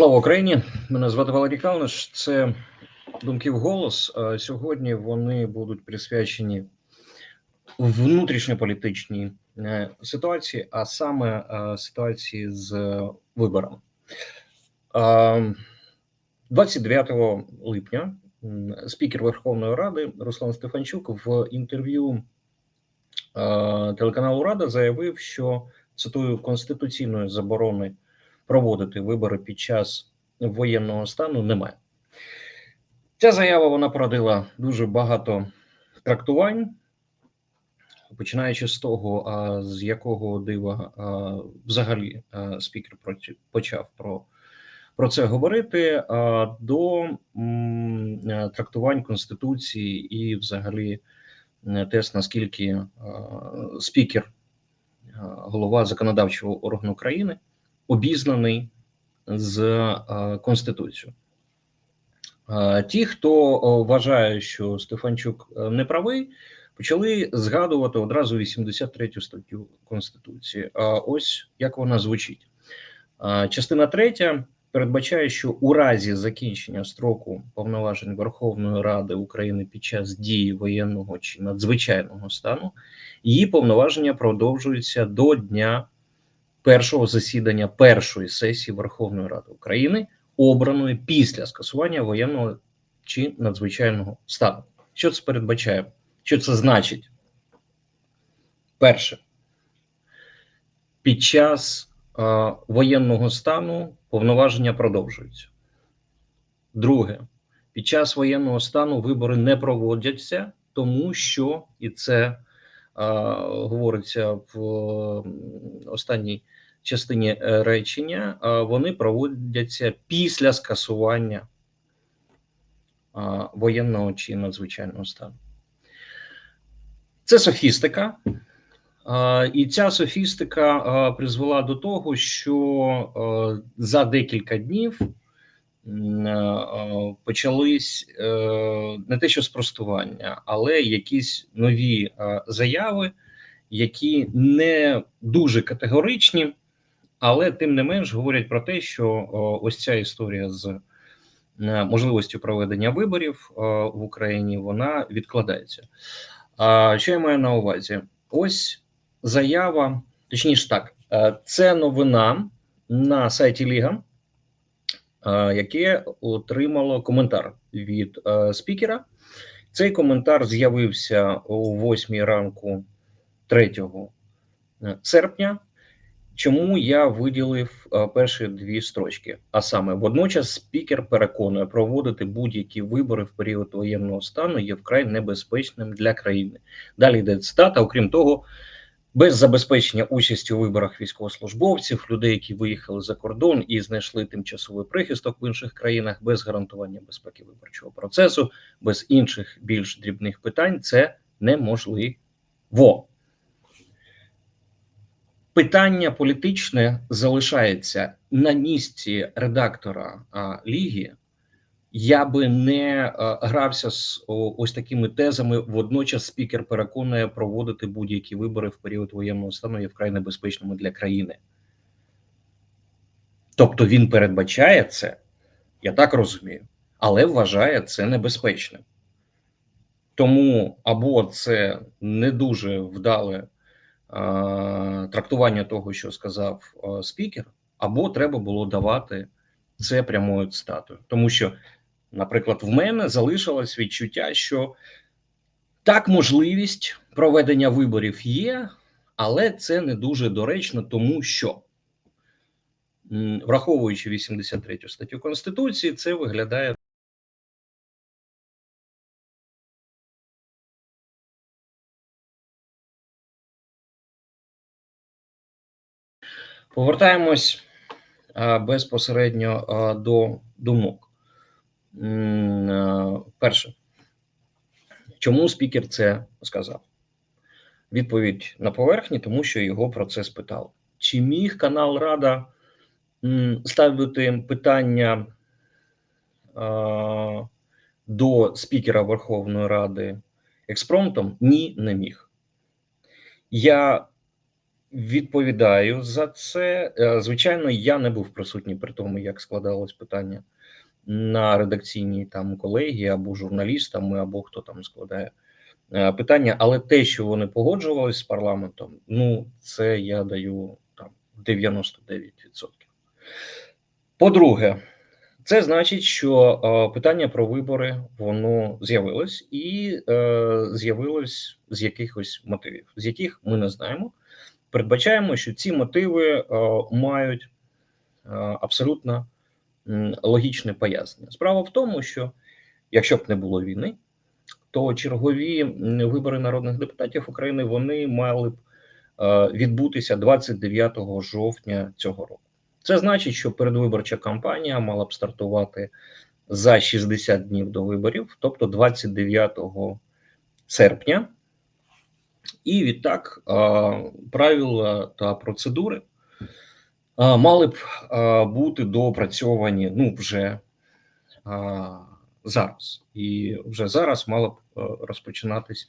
Слава Україні! Мене звати Валерій Калниш. Це думки в голос. Сьогодні вони будуть присвячені внутрішньополітичній е, ситуації, а саме е, ситуації з виборами. Е, 29 липня спікер Верховної Ради Руслан Стефанчук в інтерв'ю телеканалу Рада заявив, що цитую конституційної заборони проводити вибори під час воєнного стану немає. Ця заява вона породила дуже багато трактувань, починаючи з того, а з якого дива а, взагалі а, спікер почав про, про це говорити, а, до м, трактувань Конституції і взагалі тест, наскільки а, спікер, а, голова законодавчого органу країни, обізнаний з е, Конституцією. Е, Ті, хто вважає, що Стефанчук е, не правий, почали згадувати одразу 83 статтю Конституції. А ось як вона звучить. Е, Частина третя передбачає, що у разі закінчення строку повноважень Верховної Ради України під час дії воєнного чи надзвичайного стану її повноваження продовжуються до дня першого засідання першої сесії Верховної Ради України, обраної після скасування воєнного чи надзвичайного стану. Що це передбачає? Що це значить? Перше, під час е, воєнного стану повноваження продовжуються. Друге, під час воєнного стану вибори не проводяться, тому що і це говориться в останній частині е, речення, вони проводяться після скасування воєнного чи надзвичайного стану. Це софістика. І ця софістика призвела до того, що за декілька днів почались е, не те, що спростування, але якісь нові е, заяви, які не дуже категоричні, але тим не менш говорять про те, що ось ця історія з е, можливістю проведення виборів е, в Україні вона відкладається. Що я маю на увазі? Ось заява, точніше так, е, це новина на сайті Ліга, е, яке отримало коментар від е, спікера. Цей коментар з'явився о 8 ранку 3 серпня. Чому я виділив е, перші дві строчки? А саме, водночас спікер переконує, проводити будь-які вибори в період воєнного стану є вкрай небезпечним для країни. Далі йде цитата. Окрім того, без забезпечення участі у виборах військовослужбовців, людей, які виїхали за кордон і знайшли тимчасовий прихисток в інших країнах, без гарантування безпеки виборчого процесу, без інших більш дрібних питань, це неможливо питання політичне залишається на місці редактора а, ліги. Я би не грався з ось такими тезами. Водночас спікер переконує проводити будь-які вибори в період воєнного стану є вкрай небезпечними для країни. Тобто він передбачає це, я так розумію, але вважає це небезпечним. Тому або це не дуже вдале е, трактування того, що сказав е, спікер, або треба було давати це прямою цитатою. Тому що, наприклад, в мене залишилось відчуття, що так, можливість проведення виборів є, але це не дуже доречно, тому що, враховуючи 83 статтю Конституції, це виглядає. Повертаємось безпосередньо до думок. А, Перше, чому спікер це сказав? Відповідь на поверхні, тому що його про це спитали. Чи міг канал Рада ставити питання до спікера Верховної Ради експромтом? Ні, не міг. Я відповідаю за це. Е, Звичайно, я не був присутній при тому, як складалось питання на редакційній там колегії або журналістами, або хто там складає е, питання. Але те, що вони погоджувалися з парламентом, ну це я даю там 99%. По-друге, це значить, що е, питання про вибори воно з'явилось і е, з'явилось з якихось мотивів, з яких ми не знаємо. Передбачаємо, що ці мотиви е, мають е, абсолютно логічне пояснення. Справа в тому, що якщо б не було війни, то чергові вибори народних депутатів України вони мали б е, відбутися 29 жовтня цього року. Це значить, що передвиборча кампанія мала б стартувати за 60 днів до виборів, тобто 29 серпня. І відтак правила та процедури мали б бути доопрацьовані ну вже зараз. І вже зараз мала б розпочинатись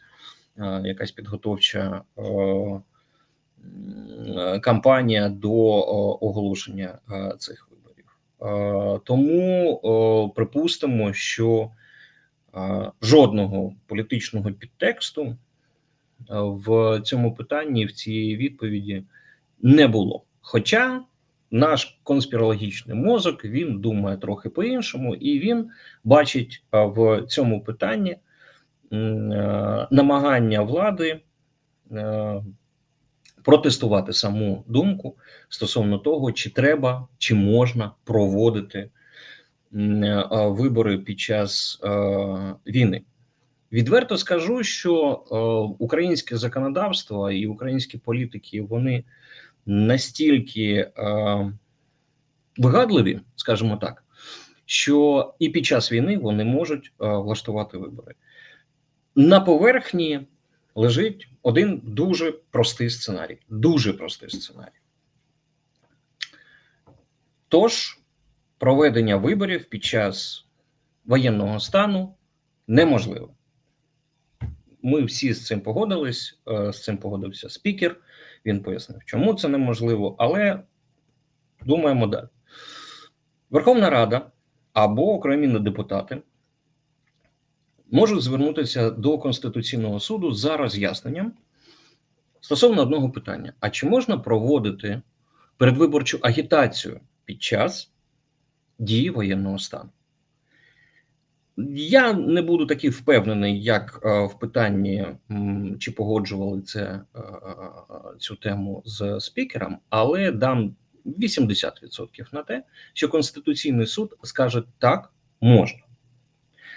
якась підготовча. Кампанія до оголошення цих виборів. Тому припустимо, що жодного політичного підтексту в цьому питанні, в цій відповіді не було. Хоча наш конспірологічний мозок він думає трохи по-іншому, і він бачить в цьому питанні е, намагання влади. е, протестувати саму думку стосовно того, чи треба, чи можна проводити е, вибори під час війни. Відверто скажу, що українське законодавство і українські політики вони настільки е, вигадливі, скажімо так, що і під час війни вони можуть е, влаштувати вибори. На поверхні лежить один дуже простий сценарій. Дуже простий сценарій. Тож, проведення виборів під час воєнного стану неможливо. Ми всі з цим погодились, е, з цим погодився спікер. Він пояснив, чому це неможливо, але думаємо далі. Верховна Рада або окремі депутати можуть звернутися до Конституційного суду за роз'ясненням стосовно одного питання: а чи можна проводити передвиборчу агітацію під час дії воєнного стану? Я не буду такий впевнений, як е, в питанні, чи погоджували це е, цю тему з спікером, але дам 80% на те, що Конституційний суд скаже так, можна.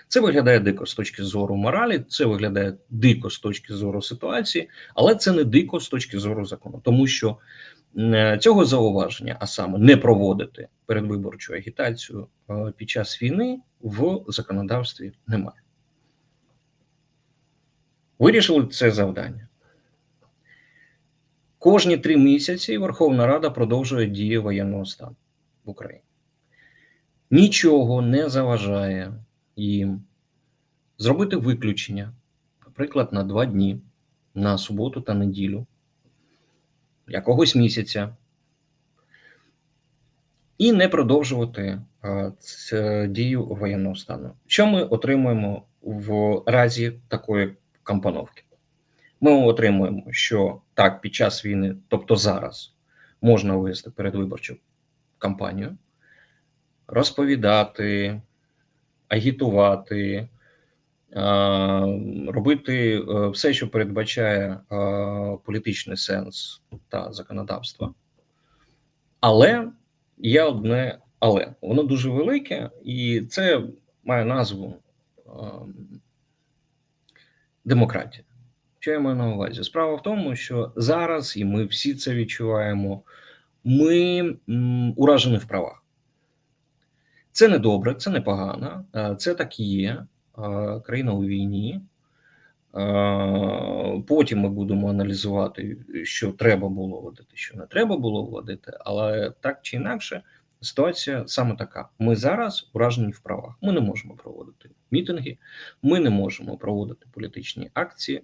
Це виглядає дико з точки зору моралі, це виглядає дико з точки зору ситуації, але це не дико з точки зору закону, тому що цього зауваження, а саме не проводити передвиборчу агітацію е, під час війни, в законодавстві немає. Вирішили це завдання. Кожні три місяці Верховна Рада продовжує дії воєнного стану в Україні. Нічого не заважає їм зробити виключення, наприклад, на два дні, на суботу та неділю, якогось місяця, і не продовжувати а, дію воєнного стану. Що ми отримуємо в разі такої компоновки? Ми отримуємо, що так, під час війни, тобто зараз, можна вести передвиборчу кампанію, розповідати, агітувати, робити е, все, що передбачає політичний сенс та законодавство. Але є одне але. Воно дуже велике, і це має назву ем, демократія. Що я маю на увазі? Справа в тому, що зараз, і ми всі це відчуваємо, ми уражені в правах. Це не добре, це не погано, е, це так і є. Країна у війні. Потім ми будемо аналізувати, що треба було вводити, що не треба було вводити, але так чи інакше, ситуація саме така: ми зараз уражені в правах. Ми не можемо проводити мітинги, ми не можемо проводити політичні акції.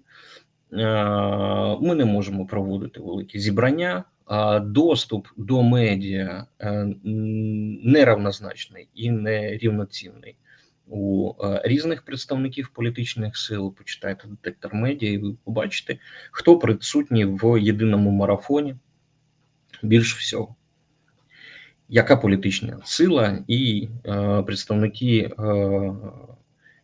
ми не можемо проводити великі зібрання. Доступ до медіа е, неравнозначний і нерівноцінний у е, різних представників політичних сил. Почитайте детектор медіа, і ви побачите, хто присутній в єдиному марафоні більш всього. Яка політична сила і е, представники е,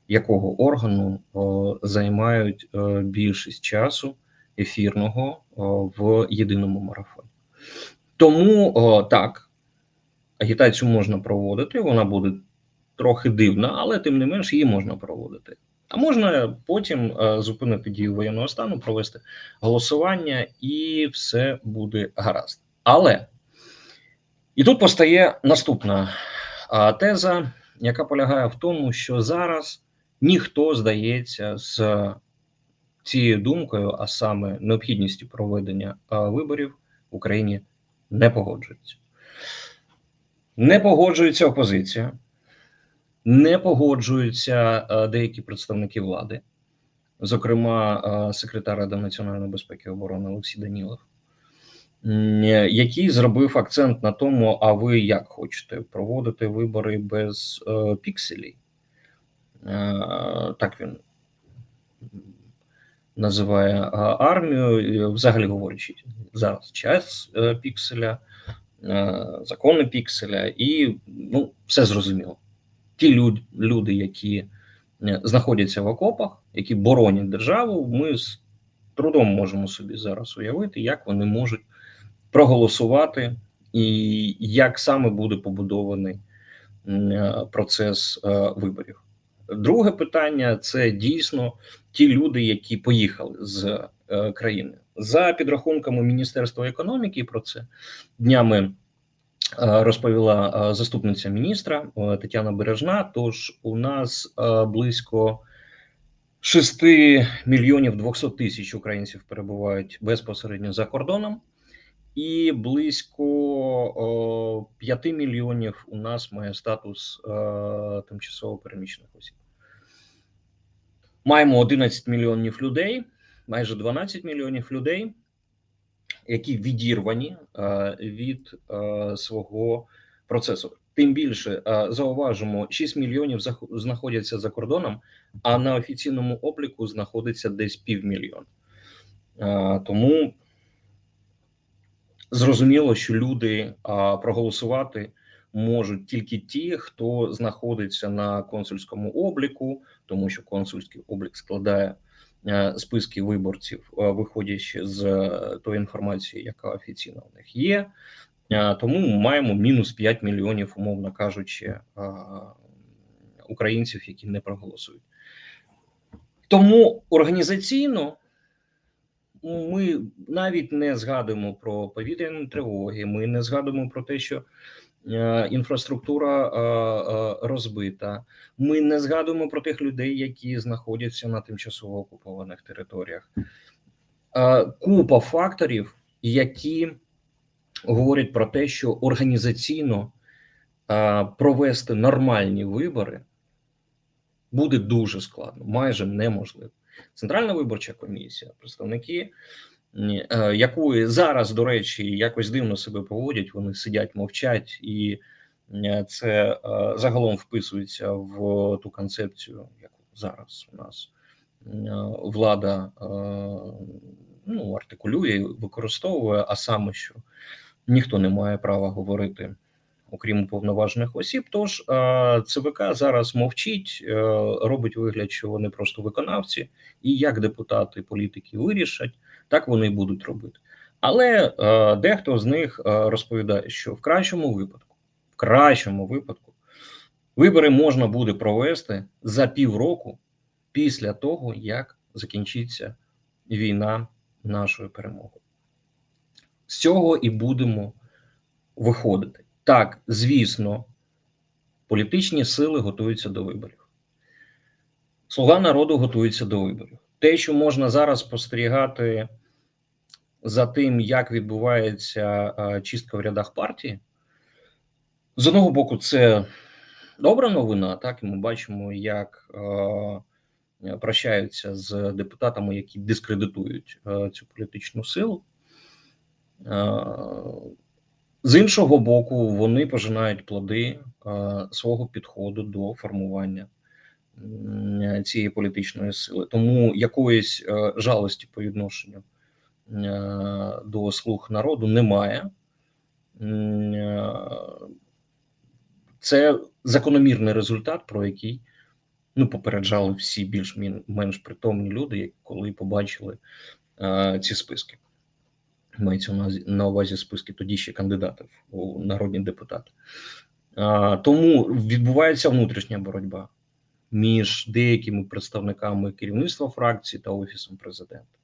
якого органу о, займають е, більшість часу ефірного о, в єдиному марафоні. Тому о, так, агітацію можна проводити, вона буде трохи дивна, але тим не менш її можна проводити. А можна потім е, зупинити дію воєнного стану, провести голосування, і все буде гаразд. Але і тут постає наступна теза, яка полягає в тому, що зараз ніхто здається з цією думкою, а саме необхідністю проведення виборів в Україні не погоджується. Не погоджується опозиція, не погоджуються деякі представники влади, зокрема, секретар Ради національної безпеки і оборони Олексій Данілов який зробив акцент на тому, а ви як хочете проводити вибори без е, пікселей? Е, так він називає е, армію, взагалі говорячи, зараз час е, пікселя, е, закони пікселя, і ну, все зрозуміло. Ті люд, люди, які е, знаходяться в окопах, які боронять державу, ми з трудом можемо собі зараз уявити, як вони можуть проголосувати, і як саме буде побудований е, процес е, виборів. Друге питання це дійсно ті люди, які поїхали з країни. За підрахунками Міністерства економіки, про це днями розповіла заступниця міністра Тетяна Бережна. Тож у нас близько 6 мільйонів 200 тисяч українців перебувають безпосередньо за кордоном і близько о, 5 мільйонів у нас має статус о, тимчасово переміщених осіб. Маємо 11 мільйонів людей, майже 12 мільйонів людей, які відірвані е, від е, свого процесу. Тим більше е, зауважимо, 6 мільйонів знаходяться за кордоном, а на офіційному обліку знаходиться десь півмільйона. Тому Зрозуміло, що люди проголосувати можуть тільки ті, хто знаходиться на консульському обліку, тому що консульський облік складає списки виборців, виходячи з е, тої інформації, яка офіційно у них є. Тому ми маємо мінус 5 мільйонів, умовно кажучи, українців, які не проголосують. Тому організаційно ми навіть не згадуємо про повітряні тривоги. Ми не згадуємо про те, що е, інфраструктура е, е, розбита. Ми не згадуємо про тих людей, які знаходяться на тимчасово окупованих територіях. Купа факторів, які говорять про те, що організаційно провести нормальні вибори буде дуже складно, майже неможливо. Центральна виборча комісія, представники е, якої зараз, до речі, якось дивно себе поводять. Вони сидять, мовчать, і е, це е, загалом вписується в ту концепцію, яку зараз у нас влада ну, артикулює використовує, а саме що ніхто не має права говорити окрім уповноважених осіб. Тож ЦВК зараз мовчить, е, робить вигляд, що вони просто виконавці, і як депутати, політики вирішать, так вони будуть робити. Але е, дехто з них е, розповідає, що в кращому випадку, в кращому випадку, вибори можна буде провести за півроку після того, як закінчиться війна нашою перемогою. З цього і будемо виходити. Так, звісно, політичні сили готуються до виборів. Слуга народу готується до виборів. Те, що можна зараз спостерігати за тим, як відбувається чистка в рядах партії, з одного боку, це добра новина. Так, і ми бачимо, як е, прощаються з депутатами, які дискредитують е, цю політичну силу. Е, З іншого боку, вони пожинають плоди е, свого підходу до формування цієї політичної сили. Тому якоїсь е, жалості по відношенню е, до слуг народу немає. Е, Це закономірний результат, про який ну, попереджали всі більш-менш притомні люди, коли побачили е, ці списки. Мається на, увазі списки тоді ще кандидатів у народні депутати. Е, тому відбувається внутрішня боротьба між деякими представниками керівництва фракції та офісом президента.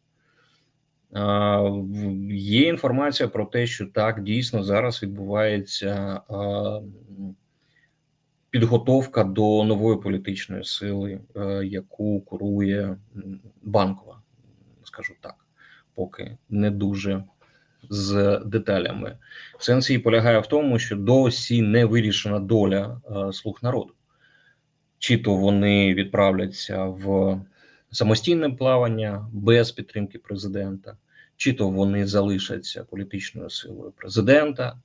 Є інформація про те, що так дійсно зараз відбувається підготовка до нової політичної сили, е, яку курує банкова, скажу так, поки не дуже з деталями. Сенс її полягає в тому, що досі не вирішена доля е, слуг народу. Чи то вони відправляться в самостійне плавання без підтримки президента, чи то вони залишаться політичною силою президента,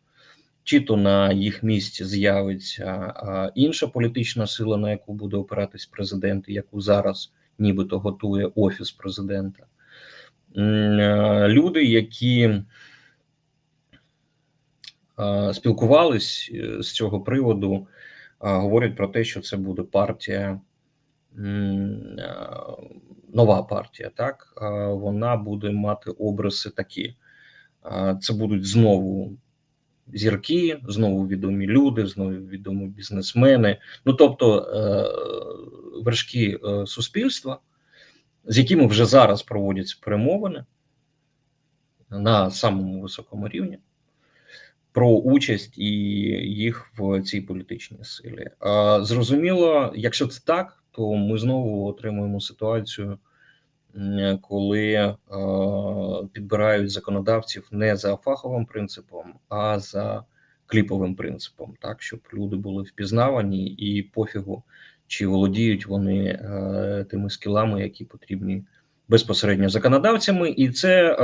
чи то на їх місці з'явиться інша політична сила, на яку буде опиратись президент, яку зараз нібито готує офіс президента. Люди, які спілкувались е, з цього приводу, говорять про те, що це буде партія, е, нова партія. Так Е, вона буде мати обриси такі. Е, Це будуть знову зірки, знову відомі люди, знову відомі бізнесмени. Ну тобто е, вершки е, суспільства, з якими вже зараз проводяться перемовини на самому високому рівні про участь і їх в цій політичній силі. Зрозуміло, якщо це так, то ми знову отримуємо ситуацію, коли підбирають законодавців не за фаховим принципом, а за кліповим принципом, так щоб люди були впізнавані і пофігу, чи володіють вони е, тими скілами, які потрібні безпосередньо законодавцями, і це е,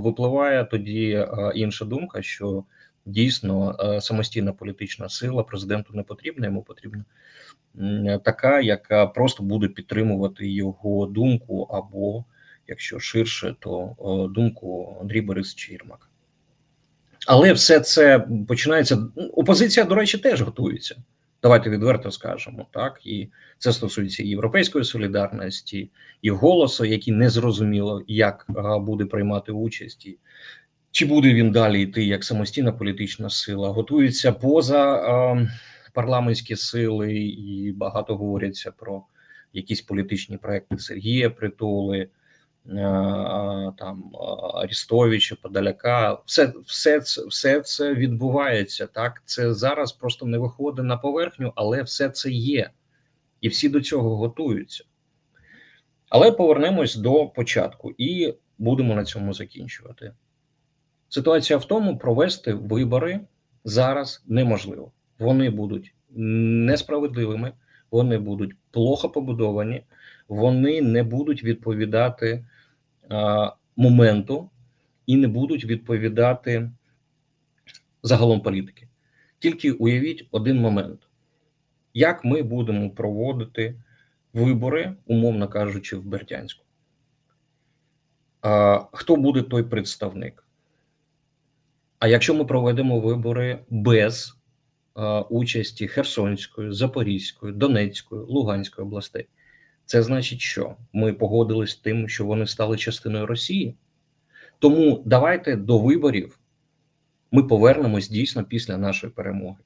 випливає тоді е, інша думка, що дійсно е, самостійна політична сила президенту не потрібна, йому потрібна така, яка просто буде підтримувати його думку, або якщо ширше, то е, думку Андрій Борисович Єрмак. Але все це починається. Опозиція, до речі, теж готується. Давайте відверто скажемо, так і це стосується і європейської солідарності, і голосу, який не зрозуміло, як буде приймати участь, і чи буде він далі йти як самостійна політична сила. Готуються поза а, парламентські сили, і багато говоряться про якісь політичні проекти Сергія Притули. а, Там Арістовича, Подаляка, все, все, все це відбувається. Так, це зараз просто не виходить на поверхню, але все це є, і всі до цього готуються. Але повернемось до початку і будемо на цьому закінчувати. Ситуація в тому, провести вибори зараз неможливо. Вони будуть несправедливими, вони будуть плохо побудовані, вони не будуть відповідати а, моменту і не будуть відповідати загалом політики. Тільки уявіть один момент: як ми будемо проводити вибори, умовно кажучи, в Бердянську. А, Хто буде той представник? А якщо ми проведемо вибори без а, участі Херсонської, Запорізької, Донецької, Луганської областей, це значить, що ми погодились з тим, що вони стали частиною Росії. Тому давайте до виборів ми повернемось дійсно після нашої перемоги,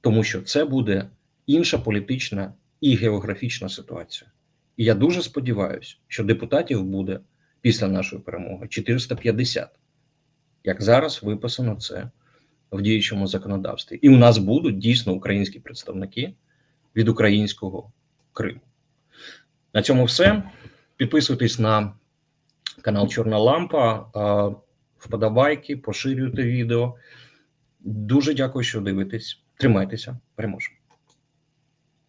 тому що це буде інша політична і географічна ситуація. І я дуже сподіваюся, що депутатів буде після нашої перемоги 450, як зараз виписано це в діючому законодавстві. І у нас будуть дійсно українські представники від українського Криму. На цьому все. Підписуйтесь на канал Чорна Лампа, вподобайки, поширюйте відео. Дуже дякую, що дивитесь. Тримайтеся, переможемо.